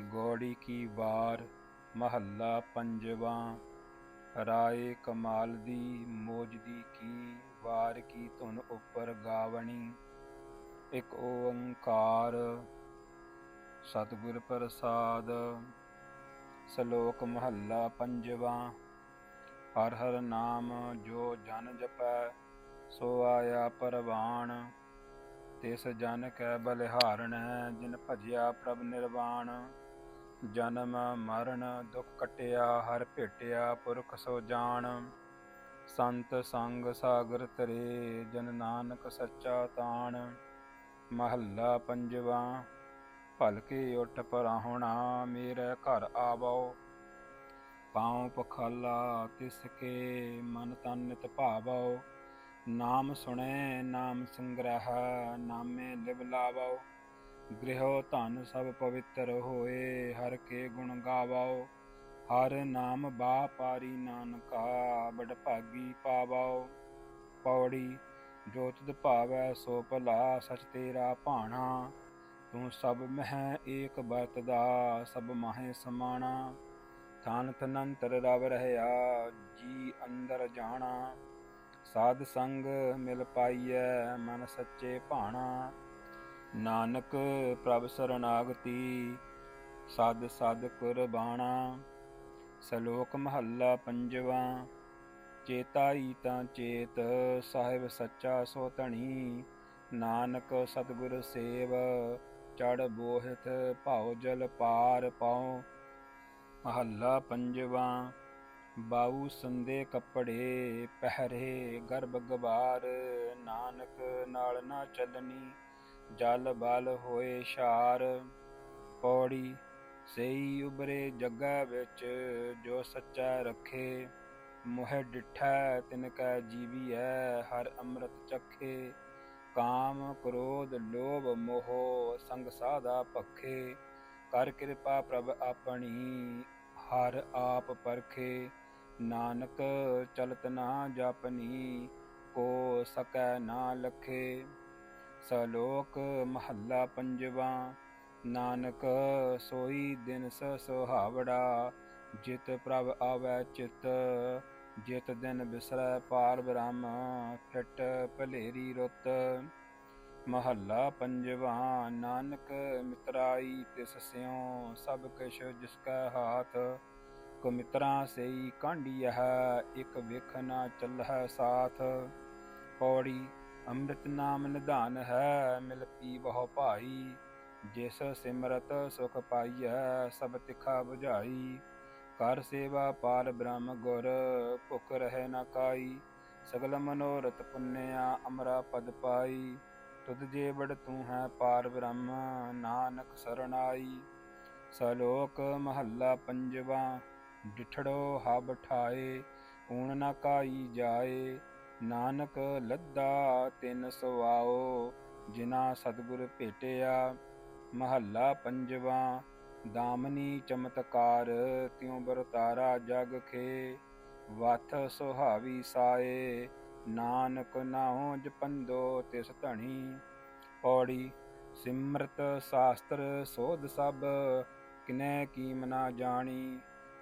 ਗੋੜੀ ਕੀ ਵਾਰ, ਮਹੱਲਾ ਪੰਜਵਾਂ। ਰਾਏ ਕਮਾਲ ਦੀ ਮੋਜਦੀ ਕੀ ਵਾਰ ਕੀ ਧੁਨ ਉੱਪਰ ਗਾਵਣੀ। ਇੱਕ ਓੰਕਾਰ, ਸਤਿਗੁਰ ਪ੍ਰਸਾਦ। ਸ਼ਲੋਕ ਮਹੱਲਾ ਪੰਜਵਾਂ। ਹਰ ਹਰ ਨਾਮ ਜੋ ਜਨ ਜਪੈ, ਸੋ ਆਇਆ ਪਰਵਾਣ। ਤਿਸ ਜਨ ਕੈ ਬਲਿਹਾਰਣ ਜਿਨ ਭਜਿਆ ਪ੍ਰਭ ਨਿਰਵਾਣ। ਜਨਮ ਮਰਨ ਦੁਖ ਕਟਿਆ, ਹਰ ਭੇਟਿਆ ਪੁਰਖ ਸੋ ਜਾਣ। ਸੰਤ ਸੰਗ ਸਾਗਰ ਤਰੇ ਜਨ ਨਾਨਕ ਸੱਚਾ ਤਾਣ। ਮਹੱਲਾ ਪੰਜਵਾ ਭਲਕੇ ਉੱਠ ਪਰਾਹੁਣਾ, ਮੇਰੇ ਘਰ ਆਵੋ। ਪਾਉ ਪਖਾਲਾ ਤਿਸ ਕੇ ਮਨ ਤਨ ਨਿਤ ਭਾਵੋ। ਨਾਮ ਸੁਣੈ, ਨਾਮ ਸੰਗ੍ਰਹਿ, ਨਾਮੇ ਲਿਵ ਲਾਵੋ। ਗ੍ਰਹਿ ਧਨ ਸਭ ਪਵਿੱਤਰ ਹੋਏ, ਹਰ ਕੇ ਗੁਣ ਗਾਵਾਓ। ਹਰ ਨਾਮ ਬਾ ਪਾਰੀ ਨਾਨਕਾ, ਬੜ ਭਾਗੀ ਪਾਵੋ ਪੌੜੀ ਜੋ ਤੁਧ ਭਾਵੈ, ਸੋ ਭਲਾ ਸਚ ਤੇਰਾ ਭਾਣਾ। ਤੂੰ ਸਭ ਮਹਿ ਏਕ ਬਰਤਦਾ ਸਭ ਮਾਹੇ ਸਮਾਣਾ। ਥਾਨ ਤਨੰਤਰ ਰਵ ਰਹਿਆ, ਜੀ ਅੰਦਰ ਜਾਣਾ। ਸਾਧ ਸੰਗ ਮਿਲ ਪਾਈਐ, ਮਨ ਸੱਚੇ ਭਾਣਾ। ਨਾਨਕ ਪ੍ਰਭ ਸਰਨਾਗਤੀ, ਸਦ ਸਦ ਕੁਰਬਾਣਾ ਸ਼ਲੋਕ ਮਹੱਲਾ ਪੰਜਵਾ, ਚੇਤਾਈ ਤਾਂ ਚੇਤ, ਸਾਹਿਬ ਸੱਚਾ ਸੋ ਧਣੀ, ਨਾਨਕ ਸਤਿਗੁਰ ਸੇਵ, ਚੜ ਬੋਹਿਤ ਭਾਉ ਜਲ ਪਾਰ ਪਾਉ। ਮਹੱਲਾ ਪੰਜਵਾ ਬਾਉ ਸੰਦੇ ਕੱਪੜੇ ਪਹਿਰੇ, ਗਰਭ ਗਵਾਰ, ਨਾਨਕ ਨਾਲ ਨਾ ਚੱਲਣੀ ਜਲ ਬਲ ਹੋਏ ਛਾਰ, ਪੌੜੀ ਸਈ ਉਬਰੇ ਜੱਗਾ ਵਿੱਚ, ਜੋ ਸੱਚਾ ਰੱਖੇ, ਮੋਹ ਡਿਠੈ ਤਿਨ ਕੈ ਜੀਵੀਐ, ਹਰ ਅੰਮ੍ਰਿਤ ਚਖੇ, ਕਾਮ ਕ੍ਰੋਧ ਲੋਭ ਮੋਹ, ਸੰਗ ਸਾਧਾ ਭਖੇ, ਕਰ ਕਿਰਪਾ ਪ੍ਰਭ ਆਪਣੀ, ਹਰ ਆਪ ਪਰਖੇ, ਨਾਨਕ ਚਲਤ ਨਾ ਜਪਨੀ, ਕੋ ਸਕੈ ਨਾ ਲਖੇ। ਸਲੋਕ ਮਹੱਲਾ ਪੰਜਵਾ, ਨਾਨਕ ਸੋਈ ਦਿਨ ਸ ਸੁਹਾਵੜਾ, ਜਿਤ ਪ੍ਰਭ ਆਵੈ ਚਿਤ, ਜਿਤ ਦਿਨ ਬਿਸਰੈ ਪਾਰ ਬ੍ਰਹਮ, ਫਿਟ ਭਲੇਰੀ ਰੁੱਤ। ਮਹੱਲਾ ਪੰਜਵਾ, ਨਾਨਕ ਮਿਤਰਾਈ ਤਿਸ ਸਿਉ, ਸਭ ਕਿਛ ਜਿਸ ਕੈ ਹਾਥ ਕੋ ਮਿਤਰਾਂ ਸਈ ਹੈ, ਇਕ ਵਿਖ ਨਾ ਚੱਲਹਿ ਸਾਥ। ਪੌੜੀ ਅੰਮ੍ਰਿਤ ਨਾਮ ਨਿਧਾਨ ਹੈ, ਮਿਲ ਪੀ ਬਹੁ ਭਾਈ। ਜਿਸ ਸਿਮਰਤ ਸੁਖ ਪਾਈਐ, ਸਭ ਤਿਖਾ 부ਝਾਈ ਕਰ ਸੇਵਾ ਪਾਰ ਬ੍ਰਹਮ ਗੁਰ, ਭੁਖ ਰਹਿ ਨਾ ਕਾਈ। ਸਗਲ ਮਨੋਰਥ ਪੁੰਨਿਆ, ਅਮਰਾ ਪਦ ਪਾਈ। ਤੁਧ ਜੇ ਤੂੰ ਹੈ ਪਾਰ ਬ੍ਰਹਮ, ਨਾਨਕ ਸਰਣਾਈ। ਸਲੋਕ ਮਹੱਲਾ ਪੰਜਵਾ, ਡਿਠੜੋ ਹਬ ਠਾਏ, ਊਣ ਨਾ ਕਾਈ ਜਾਏ। ਨਾਨਕ ਲੱਦਾ ਤਿੰਨ ਸਵਾਓ ਜਿਨਾ ਸਤਿਗੁਰ ਭੇਟਿਆ, ਮਹੱਲਾ ਪੰਜਵਾ, ਦਾਮਨੀ ਚਮਤਕਾਰ, ਤਿਉ ਬਰਤਾਰਾ ਜਗ ਖੇ, ਵਥ ਸੁਹਾਵੀ ਸਾਏ, ਨਾਨਕ ਨਾਉ ਜਪੰਦੋ ਤਿਸ ਧਣੀ। ਪੌੜੀ, ਸਿਮਰਤ ਸ਼ਾਸਤਰ ਸੋਧ ਸਭ, ਕਿਨੈ ਕੀਮ ਨਾ ਜਾਣੀ,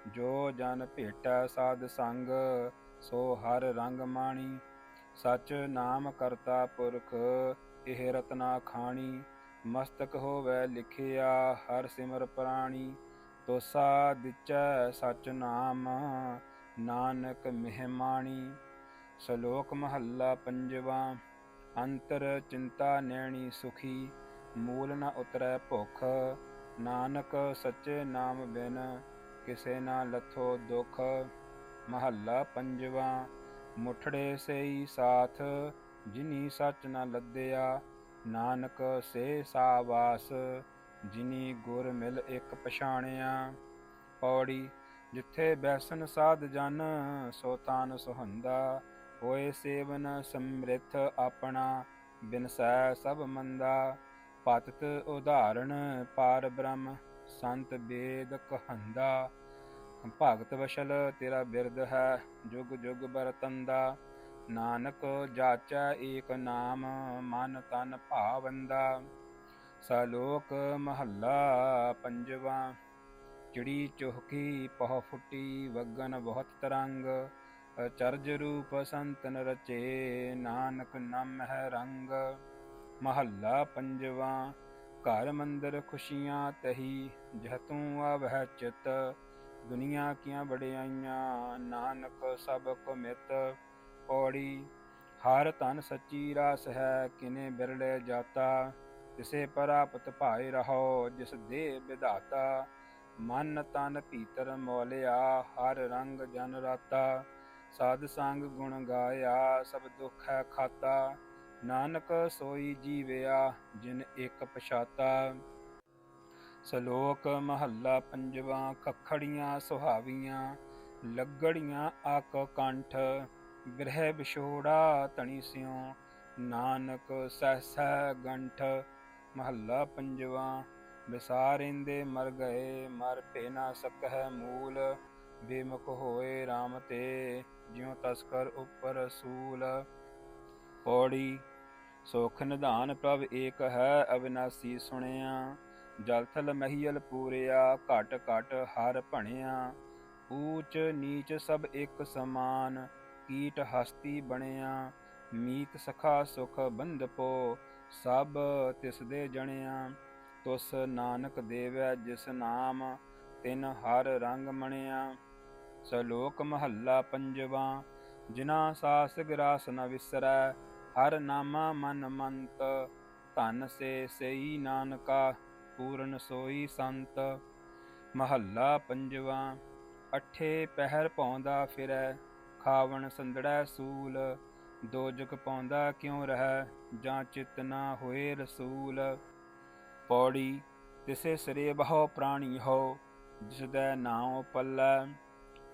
ਜੋ ਜਨ ਭੇਟਾ ਸਾਧ ਸੰਗ ਸੋ ਹਰ ਰੰਗ ਮਾਣੀ, ਸਚ ਨਾਮ ਕਰਤਾ ਪੁਰਖ, ਇਹ ਰਤਨਾ ਖਾਣੀ। ਮਸਤਕ ਹੋਵੇ ਲਿਖਿਆ ਹਰ ਸਿਮਰ ਪ੍ਰਾਣੀ ਤੋਸਾ ਦਿਚੈ ਸਚ ਨਾਮ, ਨਾਨਕ ਮਹਿਮਾਣੀ ਸ਼ਲੋਕ ਮਹੱਲਾ ਪੰਜਵਾ, ਅੰਤਰ ਚਿੰਤਾ ਨੈਣੀ ਸੁਖੀ, ਮੂਲ ਨ ਉਤਰੈ ਭੁਖ। ਨਾਨਕ ਸੱਚੇ ਨਾਮ ਬਿਨ, ਕਿਸੇ ਨਾ ਲਥੋ ਦੁਖ। ਮਹੱਲਾ ਪੰਜਵਾ, ਮੁਠੜੇ ਸਈ ਸਾਥ, ਜਿਨੀ ਸੱਚ ਨ ਲੱਦਿਆ, ਨਾਨਕ ਸੇ ਸਾਵਾਸ, ਜਿਨੀ ਗੁਰ ਮਿਲ ਇੱਕ ਪਛਾਣਿਆ। ਪੌੜੀ, ਜਿੱਥੇ ਬੈਸਨ ਸਾਧ ਜਨ, ਸੋ ਤਾਨ ਸੁਹੰਦਾ, ਹੋਏ ਸੇਵਨ ਸਮ੍ਰਿਥ ਆਪਣਾ ਬਿਨਸੈ ਸਭ ਮੰਦਾ। ਪਤਤ ਉਦਾਹਰਣ, ਪਾਰ ਬ੍ਰਹਮ, ਸੰਤ ਬੇਦ ਕਹੰਦਾ। ਭਗਤ ਵਸ਼ਲ, ਤੇਰਾ ਬਿਰਦ ਹੈ, ਜੁਗ ਜੁਗ ਬਰਤੰਦਾ। ਨਾਨਕ ਜਾਚੈ ਏਕ ਨਾਮ, ਮਨ ਤਨ ਭਾਵੰਦਾ। ਸਲੋਕ ਮਹੱਲਾ ਪੰਜਵਾ, ਚਿੜੀ ਚੁਹਕੀ ਪਹ ਫੁੱਟੀ, ਵਗਨ ਬਹੁਤ ਤਰੰਗ। ਚਰਜ ਰੂਪ ਸੰਤਨ ਰਚੇ, ਨਾਨਕ ਨਾਮ ਹੈ ਰੰਗ। ਮਹੱਲਾ ਪੰਜਵਾ, ਘਰ ਮੰਦਰ ਖੁਸ਼ੀਆਂ ਤਹੀ, ਜਹ ਤੂੰ ਆਵਹਿ ਚਿਤ। ਦੁਨੀਆ ਕੀਆਂ ਬੜਿਆਈਆਂ ਨਾਨਕ ਸਭ ਕੋ ਮਿਤ ਔੜੀ ਹਰ ਤਨ ਸੱਚੀ ਰਾਸ ਹੈ, ਕਿਨੇ ਬਿਰਲੇ ਜਾਤਾ, ਤਿਸੇ ਪ੍ਰਾਪਤ ਭਾਏ ਰਹੋ, ਜਿਸ ਦੇ ਵਿਧਾਤਾ, ਮਨ ਤਨ ਭੀਤਰ ਮੋਲਿਆ, ਹਰ ਰੰਗ ਜਨ ਰਾਤਾ, ਸਾਧ ਸੰਗ ਗੁਣ ਗਾਇਆ, ਸਭ ਦੁੱਖ ਹੈ ਖਾਤਾ, ਨਾਨਕ ਸੋਈ ਜੀਵਿਆ, ਜਿਨ ਇੱਕ ਪਛਾਤਾ। ਸ਼ਲੋਕ ਮਹੱਲਾ ਪੰਜਵਾ, ਖਖੜੀਆਂ ਸੁਹਾਵੀਆਂ, ਲੱਗੜੀਆਂ ਆਕ ਕੰਠ ਬਿਰਹਿ ਵਿਛੋੜਾ ਤਣੀ ਸਿਉ, ਨਾਨਕ ਸਹਸੈ ਗੰਠ। ਮਹੱਲਾ ਪੰਜਵਾ, ਵਿਸਾਰਿੰਦੇ ਮਰ ਗਏ, ਮਰ ਪੇ ਨਾ ਸਕਹਿ ਮੂਲ, ਬੇਮੁਖ ਹੋਏ RAM ਤੇ, ਜਿਉ ਤਸਕਰ ਉਪਰ ਸੂਲ। ਪੌੜੀ, ਸੁਖ ਨਿਧਾਨ ਪ੍ਰਭ ਏਕ ਹੈ ਅਵਿਨਾਸੀ ਸੁਣਿਆ। ਜਲਥਲ ਮਹੀਲ ਪੂਰਿਆ, ਘਟ ਘਟ ਹਰ ਭਣਿਆ। ਊਚ ਨੀਚ ਸਭ ਇੱਕ ਸਮਾਨ, ਕੀਟ ਹਸਤੀ ਬਣਿਆ। ਮੀਤ ਸਖਾ ਸੁਖ ਬੰਧਪੋ ਸਭ ਤਿਸ ਦੇ ਜਣਿਆ। ਤੁਸ ਨਾਨਕ ਦੇਵੈ ਜਿਸ ਨਾਮ, ਤਿਨ ਹਰ ਰੰਗ ਮਣਿਆ। ਸਲੋਕ ਮਹੱਲਾ ਪੰਜਵਾ ਜਿਨਾ ਸਾਸ ਗਰਾਸ ਨ ਵਿਸਰੈ, ਹਰ ਨਾਮਾ ਮਨ ਮੰਤ, ਧਨ ਸੇ ਸਈ ਨਾਨਕਾ। ਪੂਰਨ ਸੋਈ ਸੰਤ ਮਹੱਲਾ ਪੰਜਵਾ, ਅਠੇ ਪਹਿਰ ਪਾਉਂਦਾ ਫਿਰੈ, ਖਾਵਣ ਸੰਦੜੈ ਸੂਲ, ਦੋਜਕ ਪਾਉਂਦਾ ਕਿਉ ਰਹਿ, ਜਾਂ ਚਿਤ ਨਾ ਹੋਏ ਰਸੂਲ। ਪੌੜੀ, ਤਿਸੇ ਸਰੇ ਬਹੁ ਪ੍ਰਾਣੀ ਹੋ ਜਿਸ ਦਾ ਨਾਮ ਪੱਲੈ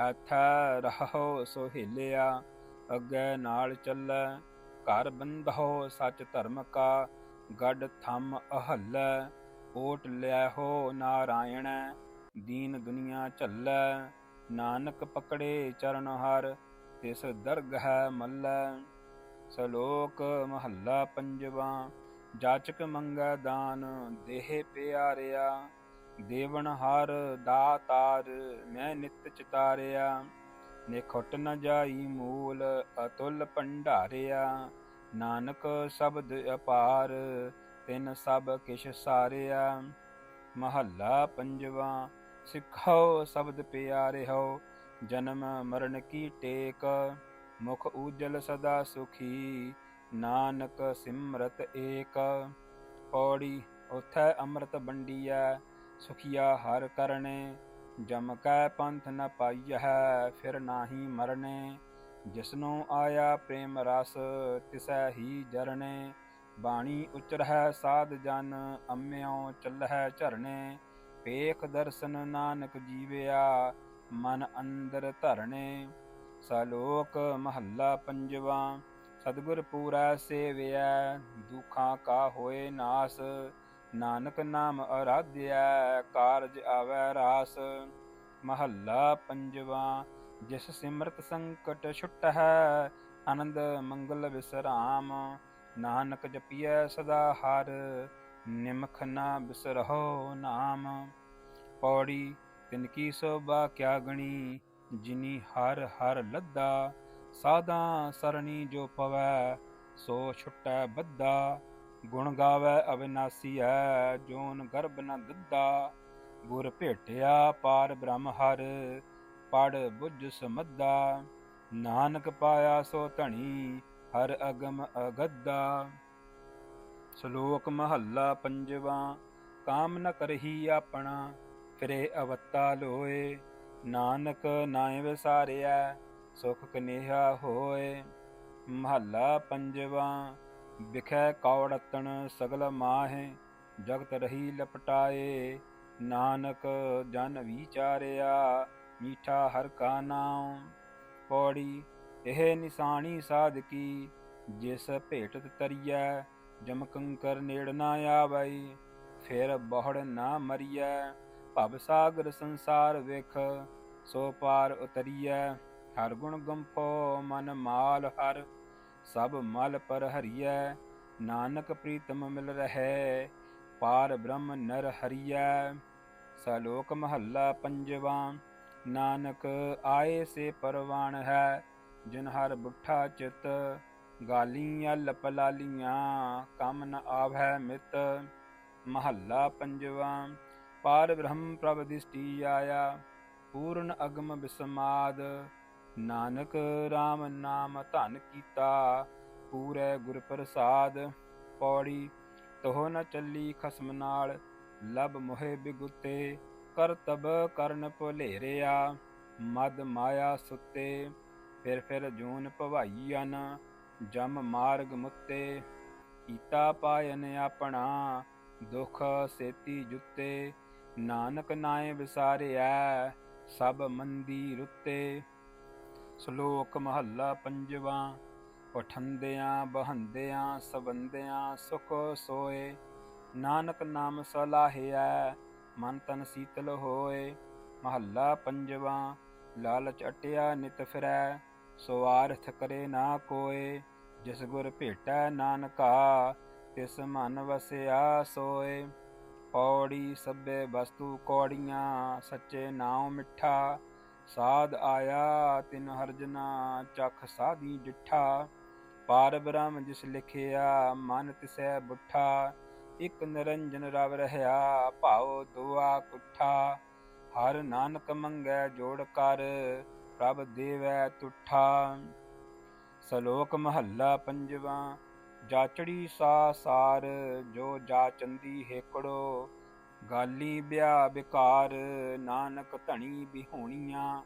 ਅਥਾ ਰਹੋ ਸੋ ਹਿਲਿਆ, ਅੱਗੇ ਨਾਲ ਚੱਲੈ, ਘਰ ਬੰਧੋ ਸੱਚ ਧਰਮ ਕਾ ਗੱਡ ਥੰਮ ਅਹੱਲੈ। ਓਟ ਲਿਆ ਹੋ ਨਾਰਾਇਣ, ਦੀਨ ਦੁਨੀਆ ਝੱਲੈ, ਨਾਨਕ ਪਕੜੇ ਚਰਨ ਹਰ, ਤਿਸ ਦਰਗ ਹੈ ਮੱਲੈ। ਸਲੋਕ ਮਹੱਲਾ ਪੰਜਵਾ, ਜਾਚਕ ਮੰਗੈ ਦਾਨ, ਦੇਹ ਪਿਆਰਿਆ ਦੇਵਨ ਹਰ ਦਾਤਾਰ, ਮੈਂ ਨਿਤ ਚਿਤਾਰਿਆ। ਨਿਖਟ ਨ ਜਾਈ ਮੂਲ, ਅਤੁਲ ਭੰਡਾਰਿਆ, ਨਾਨਕ ਸ਼ਬਦ ਅਪਾਰ ਤਿਨ ਸਭ ਕਿਛ ਸਾਰਿਆ। ਮਹੱਲਾ ਪੰਜਵਾ, ਸਿੱਖੋ ਸ਼ਬਦ ਪਿਆਰੇ ਹੋ, ਜਨਮ ਮਰਨ ਕੀ ਟੇਕ। ਮੁਖ ਉਜਲ ਸਦਾ ਸੁਖੀ, ਨਾਨਕ ਸਿਮਰਤ ਏਕ। ਪੌੜੀ ਉਥੈ ਅੰਮ੍ਰਿਤ ਬੰਡੀਐ ਸੁਖੀਆ ਹਰ ਕਰਨੇ। ਜਮ ਕੈ ਪੰਥ ਨ ਪਾਈਐ, ਫਿਰ ਨਾਹੀ ਮਰਨੇ। ਜਿਸਨੂੰ ਆਇਆ ਪ੍ਰੇਮ ਰਸ, ਤਿਸੈ ਹੀ ਜਰਨੇ। ਬਾਣੀ ਉਚਰਹਿ ਸਾਧ ਜਨ ਅੰਮਿਓ ਚੱਲਹਿ ਝਰਨੇ, ਪੇਖ ਦਰਸ਼ਨ ਨਾਨਕ ਜੀਵਿਆ, ਮਨ ਅੰਦਰ ਧਰਨੇ। ਸਲੋਕ ਮਹੱਲਾ ਪੰਜਵਾ, ਸਤਿਗੁਰ ਪੂਰਾ ਸੇਵਿਆ ਦੁਖਾਂ ਕਾ ਹੋਏ ਨਾਸ, ਨਾਨਕ ਨਾਮ ਅਰਾਧਿਆ ਕਾਰਜ ਆਵੈ ਰਾਸ। ਮਹੱਲਾ ਪੰਜਵਾ, ਜਿਸ ਸਿਮਰਤ ਸੰਕਟ ਛੁਟ ਹੈ ਆਨੰਦ ਮੰਗਲ ਵਿਸਰਾਮ ਨਾਨਕ ਜਪੀਐ ਸਦਾ ਹਰ, ਨਿਮਖ ਨਾ ਬਿਸਰਹੁ ਨਾਮ। ਪੌੜੀ ਤਿਨ ਕੀ ਸੋਭਾ ਕਿਆ ਗਣੀ, ਜਿਨੀ ਹਰ ਹਰ ਲੱਦਾ। ਸਾਦਾ ਸਰਣੀ ਜੋ ਪਵੈ, ਸੋ ਛੁਟੈ ਬੱਦਾ। ਗੁਣ ਗਾਵੇ ਅਵਿਨਾਸੀ ਹੈ ਜੋਨ ਗਰਭ ਨ ਦੱਦਾ। ਗੁਰ ਭੇਟਿਆ ਪਾਰ ਬ੍ਰਹਮ ਹਰ ਪੜ ਬੁੱਝ ਸਮੱਦਾ। ਨਾਨਕ ਪਾਇਆ ਸੋ ਧਣੀ ਹਰ ਅਗਮ ਅਗੱਦਾ, ਸ਼ਲੋਕ ਮਹੱਲਾ ਪੰਜਵਾ, ਕਾਮ ਨ ਕਰਹੀ ਆਪਣਾ, ਫਿਰੇ ਅਵਤਾ ਲੋਏ, ਨਾਨਕ ਨਾਇ ਵਿਸਾਰਿਆ ਸੁਖ ਕਨੇਹਾ ਹੋਏ। ਮਹੱਲਾ ਪੰਜਵਾ, ਵਿਖੈ ਕੌੜਤਨ ਸਗਲ ਮਾਹੇ, ਜਗਤ ਰਹੀ ਲਪਟਾਏ। ਨਾਨਕ ਜਨ ਵਿਚਾਰਿਆ, ਮੀਠਾ ਹਰ ਕਾ ਨਾਮ ਪੌੜੀ ਇਹ ਨਿਸ਼ਾਨੀ ਸਾਧਕੀ ਜਿਸ ਭੇਟਤ ਤਰੀਐ, ਜਮ ਕੰਕਰ ਨੇੜ ਨਾ ਆਵਈ ਫਿਰ ਬਹੁੜ ਨਾ ਮਰੀਐ, ਭਵ ਸਾਗਰ ਸੰਸਾਰ ਵੇਖ, ਸੋ ਪਾਰ ਉਤਰੀਐ, ਹਰ ਗੁਣ ਗੰਫੋ ਮਨ ਮਾਲ ਹਰ, ਸਭ ਮਲ ਪਰ ਹਰੀਐ, ਨਾਨਕ ਪ੍ਰੀਤਮ ਮਿਲ ਰਹੈ, ਪਾਰ ਬ੍ਰਹਮ ਨਰ ਹਰੀਐ, ਸਲੋਕ ਮਹੱਲਾ ਪੰਜਵਾਂ, ਨਾਨਕ ਆਏ ਸੇ ਪਰਵਾਨ ਹੈ ਜਿਨ ਹਰ ਬੁੱਠਾ ਚਿਤ ਗਾਲੀਆਂ ਲਪਲਾਲੀਆਂ, ਕੰਮ ਨ ਆਵੈ ਮਿਤ, ਮਹੱਲਾ ਪੰਜਵਾਂ, ਪਾਰ ਬ੍ਰਹਮ ਪ੍ਰਭ ਦਿਸ਼ਟੀ ਆਇਆ, ਪੂਰਨ ਅਗਮ ਬਿਸਮਾਦ, ਨਾਨਕ RAM ਨਾਮ ਧਨ ਕੀਤਾ, ਪੂਰੇ ਗੁਰ ਪ੍ਰਸਾਦ, ਪੌੜੀ ਤੋਹ ਨ ਚੱਲੀ ਖਸਮ ਨਾਲ, ਲਬ ਮੋਹਿ ਬਿਗੁਤੇ, ਕਰਤਬ ਕਰਨ ਭੁਲੇਰਿਆ, ਮਦ ਮਾਇਆ ਸੁੱਤੇ ਫਿਰ ਫਿਰ ਜੂਨ ਭਵਾਈਅਨ ਜਮ ਮਾਰਗ ਮੁੱਤੇ, ਕੀਤਾ ਪਾਇਨ ਆਪਣਾ, ਦੁਖ ਸੇਤੀ ਜੁੱਤੇ, ਨਾਨਕ ਨਾਏ ਵਿਸਾਰਿਆ ਸਭ ਮੰਦੀ ਰੁੱਤੇ ਸ਼ਲੋਕ ਮਹੱਲਾ ਪੰਜਵਾਂ ਪਠੰਦਿਆਂ ਬਹੰਦਿਆਂ ਸਬੰਦਿਆਂ ਸੁਖ ਸੋਏ, ਨਾਨਕ ਨਾਮ ਸਲਾਹਿਆ ਮਨ ਤਨ ਸੀਤਲ ਹੋਏ। ਮਹੱਲਾ ਪੰਜਵਾਂ, ਲਾਲਚ ਅਟਿਆ ਨਿਤ ਫਿਰੈ ਸਵਾਰਥ ਕਰੇ ਨਾ ਕੋਏ, ਜਿਸ ਗੁਰ ਭੇਟੈ ਨਾਨਕਾ, ਤਿਸ ਮਨ ਵਸਿਆ ਸੋਏ। ਪੌੜੀ ਸਭੇ ਵਸਤੂ ਕੌੜੀਆਂ, ਸੱਚੇ ਨਾਉ ਮਿੱਠਾ। ਸਾਧ ਆਇਆ ਤਿਨ ਹਰਜਨਾ, ਚਖ ਸਾਧੀ ਜਿਠਾ। ਪਾਰ ਬ੍ਰਹਮ ਜਿਸ ਲਿਖਿਆ, ਮਨ ਤਿਸੈ ਬੁੱਠਾ। ਇਕ ਨਿਰੰਜਨ ਰਵ ਰਹਾ ਭਾਉ ਦੁਆ ਕੁੱਠਾ। ਹਰ ਨਾਨਕ ਮੰਗੈ ਜੋੜ ਕਰ ਪ੍ਰਭ ਦੇਵੈ ਤੁਠਾ। ਸ਼ਲੋਕ ਮਹੱਲਾ ਪੰਜਵਾਂ, ਜਾਚੜੀ ਸਾ ਸਾਰ ਜੋ ਜਾਚੰਦੀ ਹੇਕੜੋ। ਗਾਲੀ ਬਿਆ ਬਿਕਾਰ, ਨਾਨਕ ਧਣੀ ਬਿਹੋਣੀਆਂ।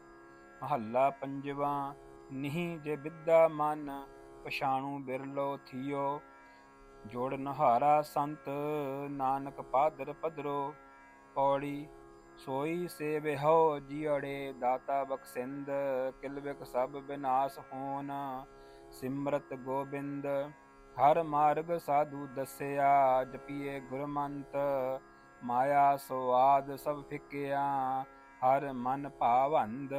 ਮਹੱਲਾ ਪੰਜਵਾਂ, ਨਹੀਂ ਜੇ ਵਿਦਾ ਮਨ, ਪਛਾਣੂ ਬਿਰਲੋ ਥੀਓ। ਜੋੜ ਨਹਾਰਾ ਸੰਤ, ਨਾਨਕ ਪਾਦਰ ਪਦਰੋ ਪੌੜੀ ਸੋਈ ਸੇ ਬਿਹੋ ਜੀੜੇ ਦਾਤਾ ਬਖਸਿੰਦ ਕਿਲਵਿਕ ਸਭ ਬਿਨਾਸ਼ ਹੋਨ ਸਿਮਰਤ ਗੋਬਿੰਦ, ਹਰ ਮਾਰਗ ਸਾਧੂ ਦੱਸਿਆ, ਜਪੀਏ ਗੁਰਮੰਤ, ਮਾਇਆ ਸੁਆਦ ਸਭ ਫਿਕਿਆ। ਹਰ ਮਨ ਭਾਵੰਦ,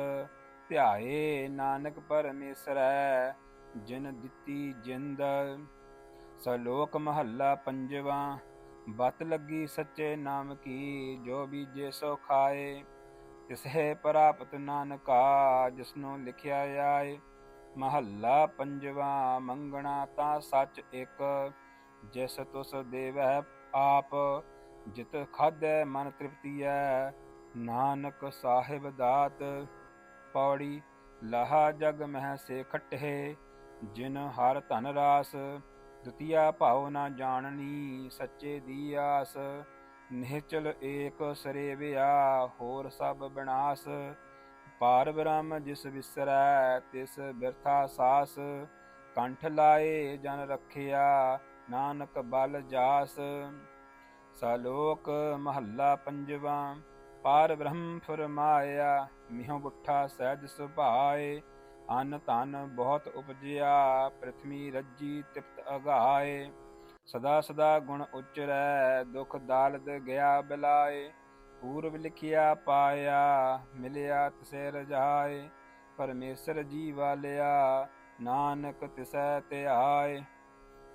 ਧਿਆਏ ਨਾਨਕ ਪਰਮੇਸ਼ਰੈ, ਜਿਨ ਦਿੱਤੀ ਜਿੰਦ। ਸਲੋਕ ਮਹੱਲਾ ਪੰਜਵਾਂ। ਬਤ ਲੱਗੀ ਸੱਚੇ ਨਾਮ ਕੀ, ਜੋ ਬੀਜੇ ਸੋ ਖਾਏ। ਤਿਸਹਿ ਪ੍ਰਾਪਤ ਨਾਨਕਾ, ਜਿਸਨੂੰ ਲਿਖਿਆ ਆਏ। ਮਹੱਲਾ ਪੰਜਵਾਂ, ਮੰਗਣਾ ਤਾਂ ਸੱਚ ਇੱਕ। ਜਿਸ ਤੁਸ ਦੇਵੈ ਆਪ, ਜਿਤ ਖਾਧੈ ਮਨ ਤ੍ਰਿਪਤੀਐ ਨਾਨਕ ਸਾਹਿਬ ਦਾਤ, ਪੌੜੀ ਲਹਾ ਜਗ ਮਹਿ ਸੇ ਖਟੇ। ਜਿਨ ਹਰ ਧਨ ਰਾਸ ਦੁਤੀਆ ਭਾਉ ਨਾ ਜਾਣਨੀ ਸੱਚੇ ਦੀ ਆਸ। ਨਿਹਚਲ ਏਕ ਸਰੇਵਿਆ ਹੋਰ ਸਭ ਬਿਨਾਸ਼। ਪਾਰ ਬ੍ਰਹਮ ਜਿਸ ਵਿਸਰੈ, ਤਿਸ ਬਿਰਥਾ ਸਾਸ। ਕੰਠ ਲਾਏ ਜਨ ਰਖਿਆ, ਨਾਨਕ ਬਲ ਜਾਸ। ਸਲੋਕ ਮਹੱਲਾ ਪੰਜਵਾਂ ਪਾਰ ਬ੍ਰਹਮ ਫਰਮਾਇਆ, ਮਿਹੋ ਗੁੱਠਾ ਸਹਿਜ ਸੁਭਾਏ। ਅਨ ਧਨ ਬਹੁਤ ਉਪਜਿਆ, ਪ੍ਰਥਮੀ ਰੱਜੀ ਤਿਪ ਅਗਾਏ। ਸਦਾ ਸਦਾ ਗੁਣ ਉਚਰੈ, ਦੁਖ ਦਾਲਦ ਗਿਆ ਬਿਲਾਏ। ਪੂਰਵ ਲਿਖਿਆ ਪਾਇਆ, ਮਿਲਿਆ ਤਿਸੈ ਰਜਾਏ। ਪਰਮੇਸ਼ਰ ਜੀ ਵਾਲਿਆ ਨਾਨਕ ਤਿਸੈ ਧਿਆਏ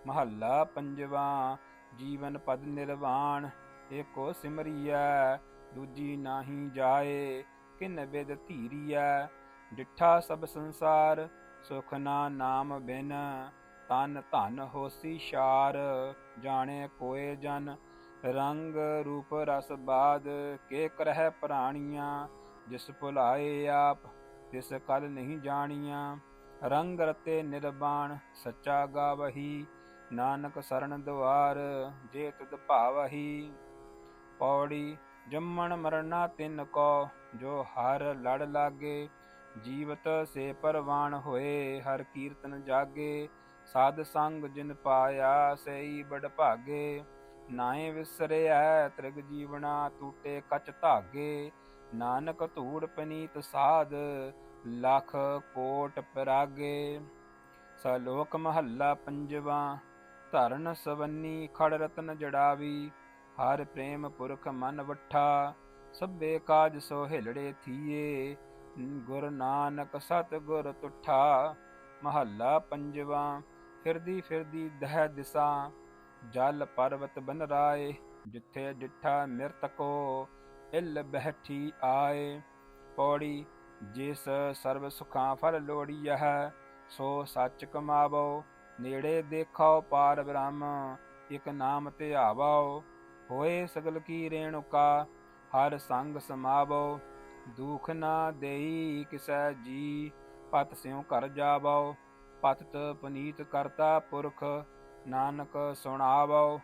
ਮਹੱਲਾ ਪੰਜਵਾਂ, ਜੀਵਨ ਪਦ ਨਿਰਵਾਣ। ਏਕੋ ਸਿਮਰੀਐ, ਦੂਜੀ ਨਾਹੀ ਜਾਏ। ਕਿਨ ਬਿਦ ਧੀਰੀਐ, ਡਿਠਾ ਸਭ ਸੰਸਾਰ, ਸੁਖ ਨਾ ਨਾਮ ਬਿਨ। ਤਨ ਧਨ ਹੋਸੀ ਸ਼ਾਰ, ਜਾਣੇ ਕੋਏ ਜਨ, ਰੰਗ ਰੂਪ ਰਸ ਬਾਦ, ਕੇ ਕਰਹਿ ਪ੍ਰਾਣੀਆਂ, ਜਿਸ ਭੁਲਾਏ ਆਪ, ਤਿਸ ਕਲ ਨਹੀਂ ਜਾਣੀਆਂ। ਰੰਗ ਰਤੇ ਨਿਰਬਾਣ, ਸੱਚਾ ਗਾਵਹੀ, ਨਾਨਕ ਸਰਣ ਦੁਆਰ ਜੇ ਤੁਧ ਭਾਵਹੀ। ਪੌੜੀ, ਜੰਮਣ ਮਰਨਾ ਤਿੰਨ ਕੋ, ਜੋ ਹਰ ਲੜ ਲਾਗੇ, ਜੀਵਤ ਸੇ ਪਰਵਾਨ ਹੋਏ, ਹਰ ਕੀਰਤਨ ਜਾਗੇ। ਸਾਧ ਸੰਗ ਜਿਨ ਪਾਇਆ ਸਈ ਬੜ ਭਾਗੇ ਨਾਏ ਵਿਸਰਿਆ ਤ੍ਰਿਗ ਜੀਵਨਾ ਟੂਟੇ ਕਚ ਧਾਗੇ, ਨਾਨਕ ਧੂੜ ਪਨੀਤ ਸਾਧ, ਲਖ ਕੋਟ ਪਰਾਗੇ। ਸਲੋਕ ਮਹੱਲਾ ਪੰਜਵਾਂ, ਧਰਨ ਸਵੰਨੀ ਖੜ ਰਤਨ ਜੜਾਵੀ, ਹਰ ਪ੍ਰੇਮ ਪੁਰਖ ਮਨ ਵਠਾ, ਸਭੇ ਕਾਜ ਸੋ ਹਿਲੜੇ ਥੀਏ, ਗੁਰ ਨਾਨਕ ਸਤ ਗੁਰ ਤੁਠਾ। ਮਹੱਲਾ ਪੰਜਵਾਂ ਫਿਰਦੀ ਫਿਰਦੀ ਦਹ ਦਿਸ਼ਾਂ, ਜਲ ਪਰਵਤ ਬਨ ਰਾਏ, ਜਿੱਥੇ ਡਿਠਾ ਮਿਰਤਕੋ ਇਲ ਬਹਿਠੀ ਆਏ। ਪੌੜੀ, ਜਿਸ ਸਰਬ ਸੁਖਾਂ ਫਲ ਲੋੜੀਐ, ਸੋ ਸੱਚ ਕਮਾਵੋ, ਨੇੜੇ ਦੇਖੋ ਪਾਰ ਬ੍ਰਹਮ, ਇਕ ਨਾਮ ਤੇ ਧਿਆਵੋ ਹੋਏ ਸਗਲ ਕੀ ਰੇਣੁਕਾ, ਹਰ ਸੰਗ ਸਮਾਵੋ। ਦੁਖ ਨਾ ਦੇਈ ਕਿਸੈ ਜੀ, ਪਤ ਸਿਉ ਕਰ ਜਾਵੋ। ਪਤਤ ਪਨੀਤ ਕਰਤਾ ਪੁਰਖ, ਨਾਨਕ ਸੁਣਾਵੋ।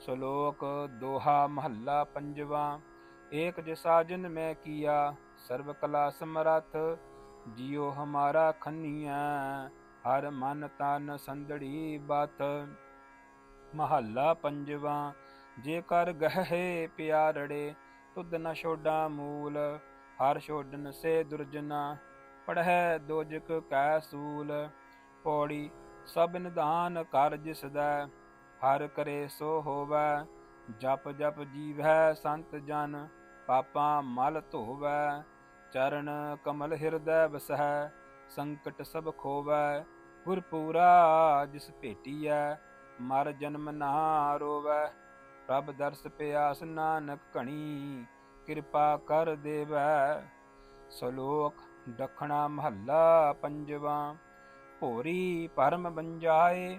ਸ਼ਲੋਕ ਦੋਹਾ ਮਹੱਲਾ ਪੰਜਵਾ, ਏਕ ਜਸਾਜਨ ਮੈਂ ਕੀਆ, ਸਰਬ ਕਲਾ ਸਮਰਥ, ਜਿਉ ਹਮਾਰਾ ਖੰਨੀਐ, ਹਰ ਮਨ ਤਨ ਸੰਧੜੀ ਬਤ ਮਹੱਲਾ ਪੰਜਵਾ, ਜੇ ਕਰ ਗਹਿ ਪਿਆਰੜੇ, ਤੁਧ ਨ ਛੋਡਾ ਮੂਲ, ਹਰ ਛੋਡਨ ਸੇ ਦੁਰਜਨਾ, ਪੜਹਿ ਦੋਜਕ ਕੈ ਸੂਲ। ਪੌੜੀ, ਸਭ ਨਿਧਾਨ ਕਰ ਜਿਸ ਦਾ ਹਰ ਕਰੇ ਸੋ ਹੋਵੈ। ਜਪ ਜਪ ਜੀਵੈ ਸੰਤ ਜਨ, ਪਾਪਾਂ ਮਲ ਧੋਵੈ। ਚਰਨ ਕਮਲ ਹਿਰਦੈ ਵਸਹਿ, ਸੰਕਟ ਸਭ ਖੋਵੈ। ਗੁਰ ਪੂਰਾ ਜਿਸ ਭੇਟੀਐ, ਮਰ ਜਨਮ ਨਾ ਰੋਵੈ। ਪ੍ਰਭ ਦਰਸ ਪਿਆਸ ਨਾਨਕ ਘਣੀ, ਕਿਰਪਾ ਕਰ ਦੇਵੈ। ਸ਼ਲੋਕ, ਦਖਣਾ ਮਹੱਲਾ ਪੰਜਵਾ। ਭੋਰੀ ਪਰਮ ਬੰਜਾਏ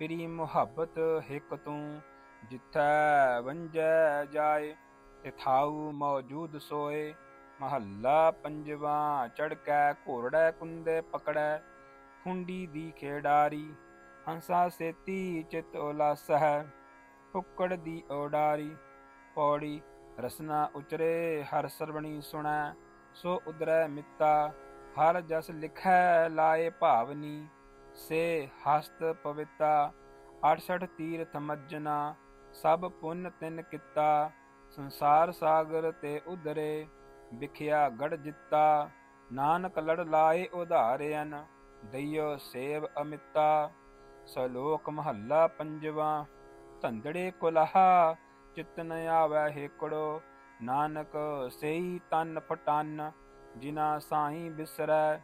ਪ੍ਰੀ ਮੁਹੱਬਤ ਹਿਕ ਤੂੰ ਜਿਥੈ ਵੰਜੈ ਜਾਏ ਤਿਥਾਉ ਮੌਜੂਦ ਸੋਏ, ਮਹੱਲਾ ਪੰਜਵਾ ਚੜਕੈ ਘੋੜੈ ਕੁੰਦੇ ਪਕੜੈ, ਖੁੰਡੀ ਦੀ ਖੇਡਾਰੀ, ਹੰਸਾ ਸੇਤੀ ਚਿਤ ਉਲਾਸਹਿ, ਫੁੱਕੜ ਦੀ ਓਡਾਰੀ ਪੌੜੀ ਰਸਨਾ ਉਚਰੇ ਹਰ ਸਰਵਣੀ ਸੁਣੈ, ਸੋ ਉਦਰੈ ਮਿੱਤਾ ਹਰ ਜਸ ਲਿਖੈ ਲਾਏ ਭਾਵਨੀ ਸੇ ਹਸਤ ਪਵਿਤਾ 68 ਤੀਰਥ ਮੱਜਨਾ, ਸਭ ਪੁੰਨ ਤਿਨ ਕੀਤਾ, ਸੰਸਾਰ ਸਾਗਰ ਤੇ ਉਧਰੇ, ਵਿਖਿਆ ਗੜ ਜਿੱਤਾ, ਨਾਨਕ ਲੜ ਲਾਏ ਉਧਾਰਿਆਨ ਦਈਓ ਸੇਵ ਅਮਿਤਾ, ਸਲੋਕ ਮਹੱਲਾ ਪੰਜਵਾ, ਧੰਦੜੇ ਕੁਲਹਾ ਚਿਤਨ ਨ ਆਵੈ ਹੇਕੜੋ, ਨਾਨਕ ਸਈ ਤਨ ਫਟਨ ਜਿਨਾ ਸਾਈ ਬਿਸਰੈ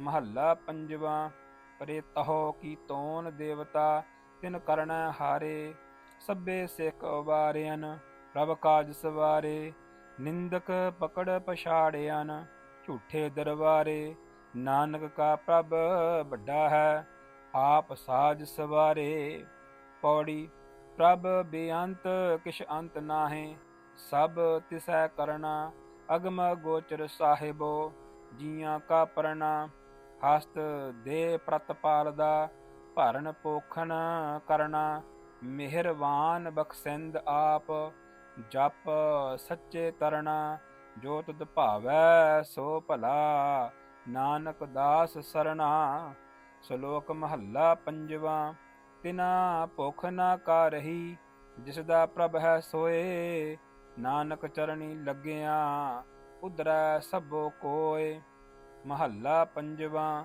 ਮਹੱਲਾ ਪੰਜਵਾ, ਪਰੇ ਤਹੋ ਕੀ ਤੋਨ ਦੇਵਤਾ, ਤਿਨ ਕਰਣਾ ਹਾਰੇ, ਸਭੇ ਸਿੱਖ ਵਾਰਿਆਨ ਪ੍ਰਭ ਕਾਜ ਸਵਾਰੇ, ਨਿੰਦਕ ਪਕੜ ਪਛਾੜਿਆਨ ਝੂਠੇ ਦਰਬਾਰੇ, ਨਾਨਕ ਕਾ ਪ੍ਰਭ ਵੱਡਾ ਹੈ, ਆਪ ਸਾਜ ਸਵਾਰੇ। ਪੌੜੀ, ਪ੍ਰਭ ਬੇਅੰਤ ਕਿਛ ਅੰਤ ਨਾਹੀ, ਸਭ ਤਿਸੈ ਕਰਨਾ ਅਗਮ ਗੋਚਰ ਸਾਹਿਬੋ, ਜੀਆਂ ਕਾ ਪਰਣਾ, ਹਸਤ ਦੇ ਪ੍ਰਤਪਾਲ ਦਾ ਭਰਨ ਪੋਖਣ ਕਰਨਾ ਮਿਹਰਵਾਨ ਬਖਸ਼ਿੰਦ ਆਪ, ਜਪ ਸੱਚੇ ਤਰਣਾ, ਜੋ ਤੁਧ ਭਾਵੈ ਸੋ ਭਲਾ, ਨਾਨਕ ਦਾਸ ਸਰਣਾ, ਸ਼ਲੋਕ ਮਹੱਲਾ ਪੰਜਵਾ, ਤਿਨਾ ਭੁਖ ਨਾ ਕਾ ਰਹੀ, ਜਿਸ ਦਾ ਪ੍ਰਭ ਹੈ ਸੋਏ ਨਾਨਕ ਚਰਣੀ ਲੱਗਿਆ ਉਦਰੈ ਸਭੋ ਕੋਏ ਮਹੱਲਾ ਪੰਜਵਾ,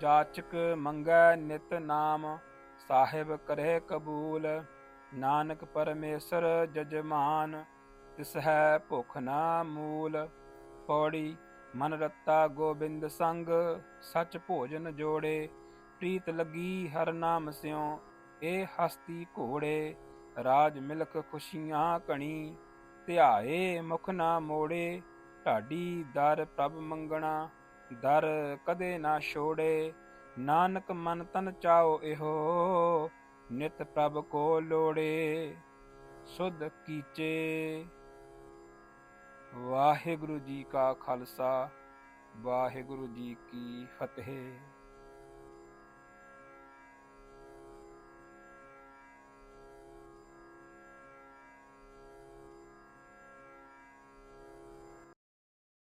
ਜਾਚਕ ਮੰਗੈ ਨਿਤ ਨਾਮ, ਸਾਹਿਬ ਕਰੇ ਕਬੂਲ, ਨਾਨਕ ਪਰਮੇਸ਼ਰ ਜਜਮਾਨ ਤਿਸ ਹੈ ਭੁਖ ਨਾ ਮੂਲ, ਪੌੜੀ ਮਨ ਰਤਾ ਗੋਬਿੰਦ ਸੰਗ, ਸਚ ਭੋਜਨ ਜੋੜੇ, ਪ੍ਰੀਤ ਲੱਗੀ ਹਰ ਨਾਮ ਸਿਉ, ਇਹ ਹਸਤੀ ਘੋੜੇ, ਰਾਜ ਮਿਲਕ ਖੁਸ਼ੀਆਂ ਕਣੀ ਧਿਆਏ ਮੁਖ ਨਾ ਮੋੜੇ, ਢਾਡੀ ਦਰ ਪ੍ਰਭ ਮੰਗਣਾ, ਦਰ ਕਦੇ ਨਾ ਛੋੜੇ, ਨਾਨਕ ਮਨ ਤਨ ਚਾਓ ਇਹੋ, ਨਿਤ ਪ੍ਰਭ ਕੋ ਲੋੜੇ, ਸੁਧ ਕੀਚੇ। ਵਾਹਿਗੁਰੂ ਜੀ ਕਾ ਖਾਲਸਾ, ਵਾਹਿਗੁਰੂ ਜੀ ਕੀ ਫਤਿਹ।